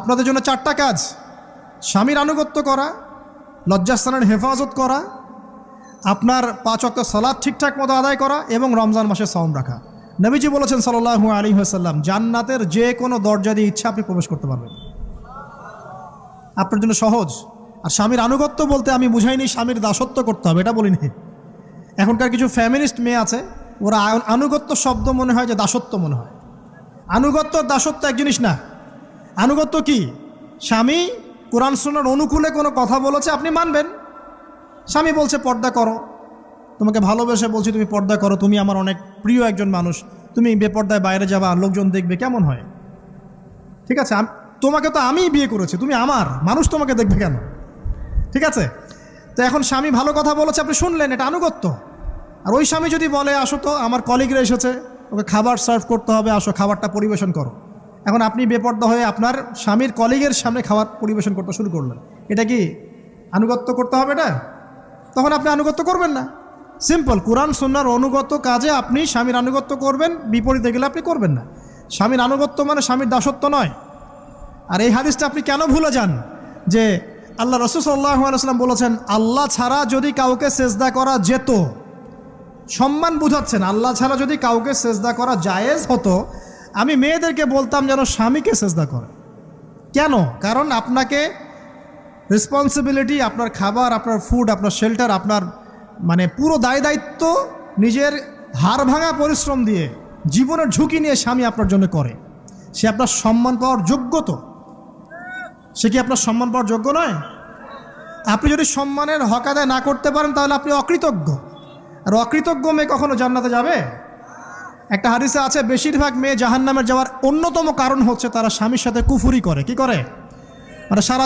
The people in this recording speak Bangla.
আপনাদের জন্য চারটা কাজ। স্বামীর আনুগত্য করা, লজ্জাস্থানের হেফাজত করা, আপনার পাঁচ সলাদ ঠিকঠাক মতো আদায় করা এবং রমজান মাসে সওম রাখা। নবীজি বলেছেন সাল্লাহু আলী হাসাল্লাম জান্নাতের যে কোনো দরজা দিয়ে ইচ্ছা আপনি প্রবেশ করতে পারবেন। আপনার জন্য সহজ। আর স্বামীর আনুগত্য বলতে আমি বুঝাইনি, স্বামীর দাসত্ব করতে হবে, এটা বলিনি। এখনকার কিছু ফ্যামিলিস্ট মেয়ে আছে, ওরা আনুগত্য শব্দ মনে হয় যে দাসত্ব মনে হয়। আনুগত্য দাসত্ব এক জিনিস না। আনুগত্য কি? স্বামী কোরআন শোনার অনুকূলে কোনো কথা বলেছে, আপনি মানবেন। স্বামী বলছে, পর্দা করো। তোমাকে ভালোবেসে বলছি, তুমি পর্দা করো। তুমি আমার অনেক প্রিয় একজন মানুষ। তুমি বেপর্দায় বাইরে যাবা, লোকজন দেখবে, কেমন হয়? ঠিক আছে তোমাকে তো আমিই বিয়ে করেছি, তুমি আমার। মানুষ তোমাকে দেখবে কেন? ঠিক আছে? তো এখন স্বামী ভালো কথা বলেছে, আপনি শুনলেন, এটা আনুগত্য। আর ওই স্বামী যদি বলে, আসো তো, আমার কলিগরা এসেছে, ওকে খাবার সার্ভ করতে হবে, আসো, খাবারটা পরিবেশন করো। এখন আপনি বেপর্দা হয়ে আপনার স্বামীর কলিগের সামনে খাবার পরিবেশন করতে শুরু করলেন। এটা কি আনুগত্য করতে হবে এটা? তখন আপনি আনুগত্য করবেন না। সিম্পল কোরআন সুন্নার অনুগত কাজে আপনি স্বামীর আনুগত্য করবেন, বিপরীতে গেলে আপনি করবেন না। স্বামীর আনুগত্য মানে স্বামীর দাসত্ব নয়। আর এই হাদিসটা আপনি কেন ভুলে যান? যে আল্লাহ রসুল সাল্লাম বলেছেন, আল্লাহ ছাড়া যদি কাউকে সেজদা করা যেত, সম্মান বুঝাচ্ছেন, আল্লাহ ছাড়া যদি কাউকে সেজদা করা জায়েজ হতো আমি মেয়েদেরকে বলতাম যেন স্বামীকে সেজদা করে। কেন? কারণ আপনাকে রেসপন্সিবিলিটি আপনার খাবার, আপনার ফুড আপনার শেল্টার আপনার মানে পুরো দায় দায়িত্ব নিজের হাড় ভাঙা পরিশ্রম দিয়ে, জীবনের ঝুঁকি নিয়ে স্বামী আপনার জন্য করে। সে আপনার সম্মান পাওয়ার যোগ্য তো? সে কি আপনার সম্মান পাওয়ার যোগ্য নয়? আপনি যদি সম্মানের হক আদায় না করতে পারেন, তাহলে আপনি অকৃতজ্ঞ। আর অকৃতজ্ঞ মেয়ে কখনো জান্নাতে যাবে? একটা হাদিসে আছে, বেশিরভাগ মেয়ে জাহান্নামের যাওয়ার অন্যতম কারণ হচ্ছে তারা স্বামীর সাথে কুফুরি করে। কি করে? মানে সারা